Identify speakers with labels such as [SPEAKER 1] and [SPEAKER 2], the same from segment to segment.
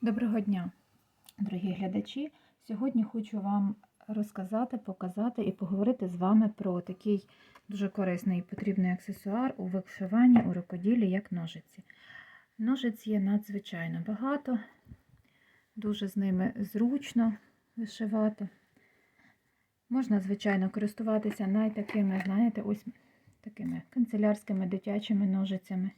[SPEAKER 1] Доброго дня, дорогі глядачі. Сьогодні хочу вам розказати, показати і поговорити з вами про такий дуже корисний і потрібний аксесуар у вишиванні, у рукоділлі, як ножиці. Ножиць є надзвичайно багато, дуже з ними зручно вишивати. Можна, звичайно, користуватися навіть такими, знаєте, ось такими канцелярськими дитячими ножицями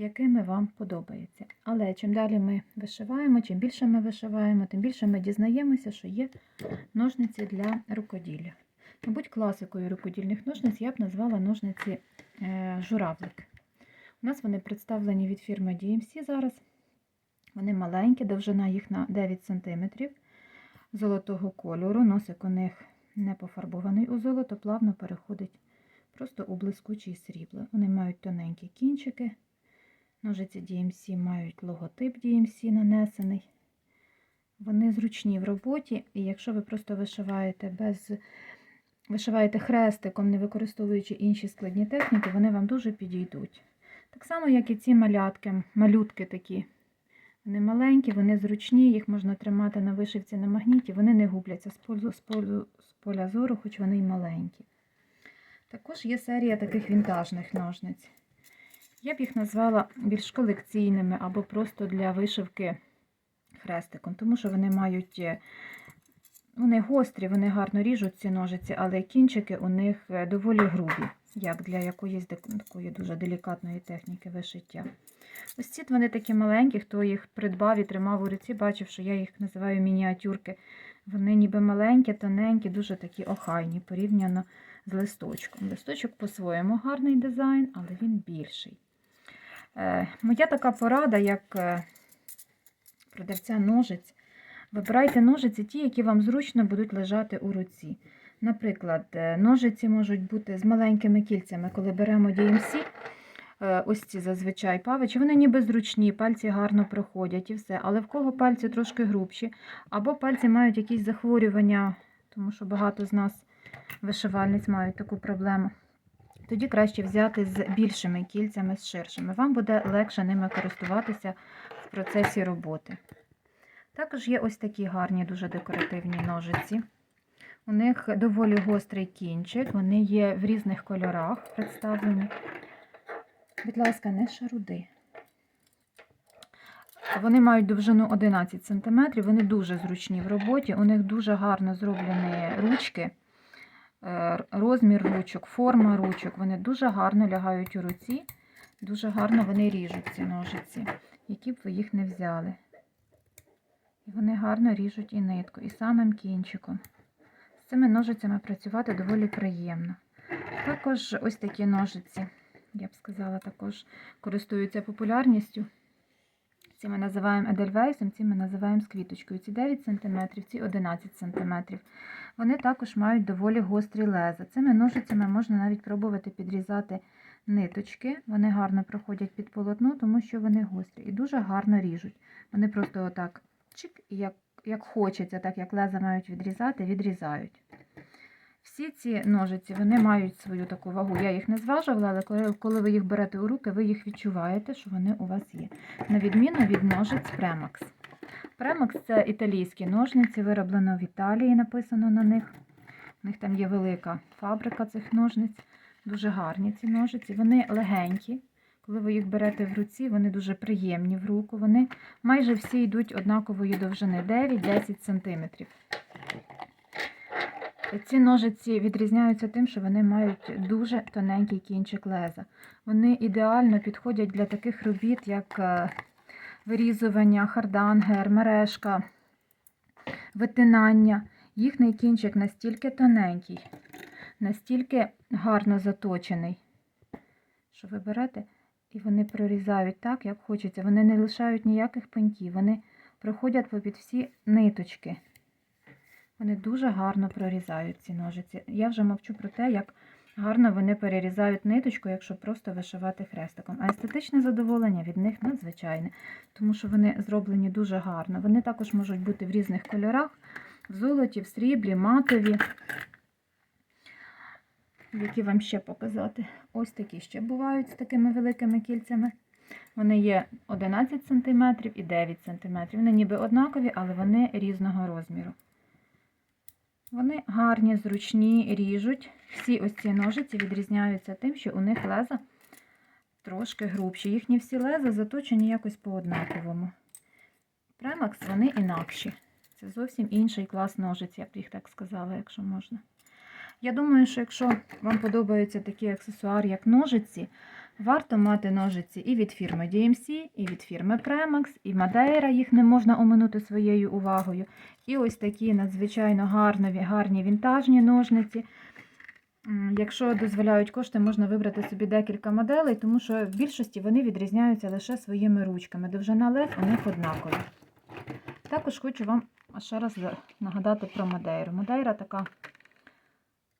[SPEAKER 1] якими вам подобається. Але чим далі ми вишиваємо, чим більше ми вишиваємо, тим більше ми дізнаємося, що є ножниці для рукоділля. Мабуть, класикою рукодільних ножниць я б назвала ножниці е, журавлик. У нас вони представлені від фірми DMC зараз. Вони маленькі, довжина їх на 9 см золотого кольору. Носик у них не пофарбований у золото, плавно переходить просто у блискучий срібло. Вони мають тоненькі кінчики. Ножиці DMC мають логотип DMC нанесений. Вони зручні в роботі, і якщо ви просто вишиваєте без вишиваєте хрестиком, не використовуючи інші складні техніки, вони вам дуже підійдуть. Так само, як і ці малятки, малютки такі. Вони маленькі, вони зручні, їх можна тримати на вишивці на магніті, вони не губляться з полю, з полю, з поля зору, хоч вони й маленькі. Також є серія таких вінтажних ножниць. Я б їх назвала більш колекційними або просто для вишивки хрестиком, тому що вони мають, е, вони гострі, вони гарно ріжуть ці ножиці, але кінчики у них е, доволі грубі, як для якоїсь такої дуже делікатної техніки вишиття. Ось ці вони такі маленькі, хто їх придбав і тримав у руці, бачив, що я їх називаю мініатюрки. Вони ніби маленькі, тоненькі, дуже такі охайні, порівняно з листочком. Листочок по-своєму гарний дизайн, але він більший. Е, моя така порада, як е, продавця ножиць. Вибирайте ножиці ті, які вам зручно будуть лежати у руці. Наприклад, е, ножиці можуть бути з маленькими кільцями, коли беремо DMC, ось ці зазвичай павичі, вони ніби зручні, пальці гарно проходять і все. Але в кого пальці трошки грубші, або пальці мають якісь захворювання, тому що багато з нас вишивальниць мають таку проблему. Тоді краще взяти з більшими кільцями, з ширшими. Вам буде легше ними користуватися в процесі роботи. Також є ось такі гарні, дуже декоративні ножиці. У них доволі гострий кінчик, вони є в різних кольорах представлені. Будь ласка, не шаруди. Вони мають довжину 11 см, вони дуже зручні в роботі, у них дуже гарно зроблені ручки. Е, розмір ручок, форма ручок. Вони дуже гарно лягають у руці, дуже гарно вони ріжуть ці ножиці, які б ви їх не взяли. І вони гарно ріжуть і нитку, і самим кінчиком. З цими ножицями працювати доволі приємно. Також ось такі ножиці, я б сказала, також користуються популярністю. Ці ми називаємо едельвейсом, ці ми називаємо з квіточкою. Ці 9 см, ці 11 см. Вони також мають доволі гострі леза. Цими ножицями можна навіть пробувати підрізати ниточки. Вони гарно проходять під полотно, тому що вони гострі і дуже гарно ріжуть. Вони просто отак чик, як, як хочеться, так як леза мають відрізати, відрізають. Всі ці ножиці вони мають свою таку вагу. Я їх не зважувала, але коли, ви їх берете у руки, ви їх відчуваєте, що вони у вас є. На відміну від ножиць Прemax. Прemax це італійські ножниці, вироблено в Італії, написано на них. У них там є велика фабрика цих ножниць. Дуже гарні ці ножиці. Вони легенькі. Коли ви їх берете в руці, вони дуже приємні в руку. Вони майже всі йдуть однакової довжини 9-10 см. Ці ножиці відрізняються тим, що вони мають дуже тоненький кінчик леза. Вони ідеально підходять для таких робіт, як е, вирізування, хардангер, мережка, витинання. Їхній кінчик настільки тоненький, настільки гарно заточений, що ви берете і вони прорізають так, як хочеться. Вони не лишають ніяких пеньків, вони проходять попід всі ниточки. Вони дуже гарно прорізають ці ножиці. Я вже мовчу про те, як гарно вони перерізають ниточку, якщо просто вишивати хрестиком. А естетичне задоволення від них надзвичайне, тому що вони зроблені дуже гарно. Вони також можуть бути в різних кольорах: в золоті, в сріблі, матові. Які вам ще показати? Ось такі ще бувають з такими великими кільцями. Вони є 11 см і 9 см. Вони ніби однакові, але вони різного розміру. Вони гарні, зручні, ріжуть. Всі ось ці ножиці відрізняються тим, що у них леза трошки грубші. Їхні всі леза заточені якось по-однаковому. Премакс вони інакші. Це зовсім інший клас ножиць, я б їх так сказала, якщо можна. Я думаю, що якщо вам подобаються такі аксесуари, як ножиці, варто мати ножиці і від фірми DMC, і від фірми Premax, і Madeira, їх не можна оминути своєю увагою. І ось такі надзвичайно гарнові, гарні вінтажні ножниці. Якщо дозволяють кошти, можна вибрати собі декілька моделей, тому що в більшості вони відрізняються лише своїми ручками. Довжина лез у них однакова. Також хочу вам ще раз нагадати про Мадейру. Мадейра така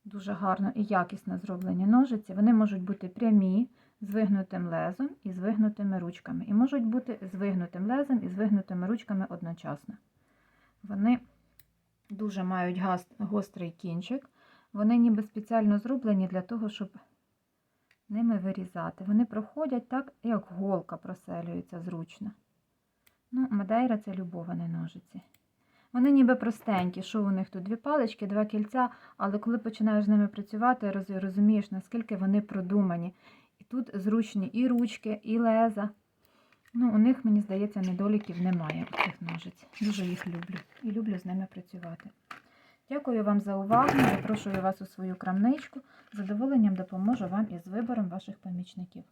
[SPEAKER 1] дуже гарно і якісно зроблені ножиці. Вони можуть бути прямі, з вигнутим лезом і з вигнутими ручками. І можуть бути з вигнутим лезом і з вигнутими ручками одночасно. Вони дуже мають гострий кінчик. Вони ніби спеціально зроблені для того, щоб ними вирізати. Вони проходять так, як голка проселюється зручно. Ну, Мадейра це любовані ножиці. Вони ніби простенькі, що у них тут дві палички, два кільця, але коли починаєш з ними працювати, розумієш, наскільки вони продумані. Тут зручні і ручки, і леза. Ну, у них, мені здається, недоліків немає у цих ножиць. Дуже їх люблю і люблю з ними працювати. Дякую вам за увагу. Запрошую вас у свою крамничку. З задоволенням допоможу вам із вибором ваших помічників.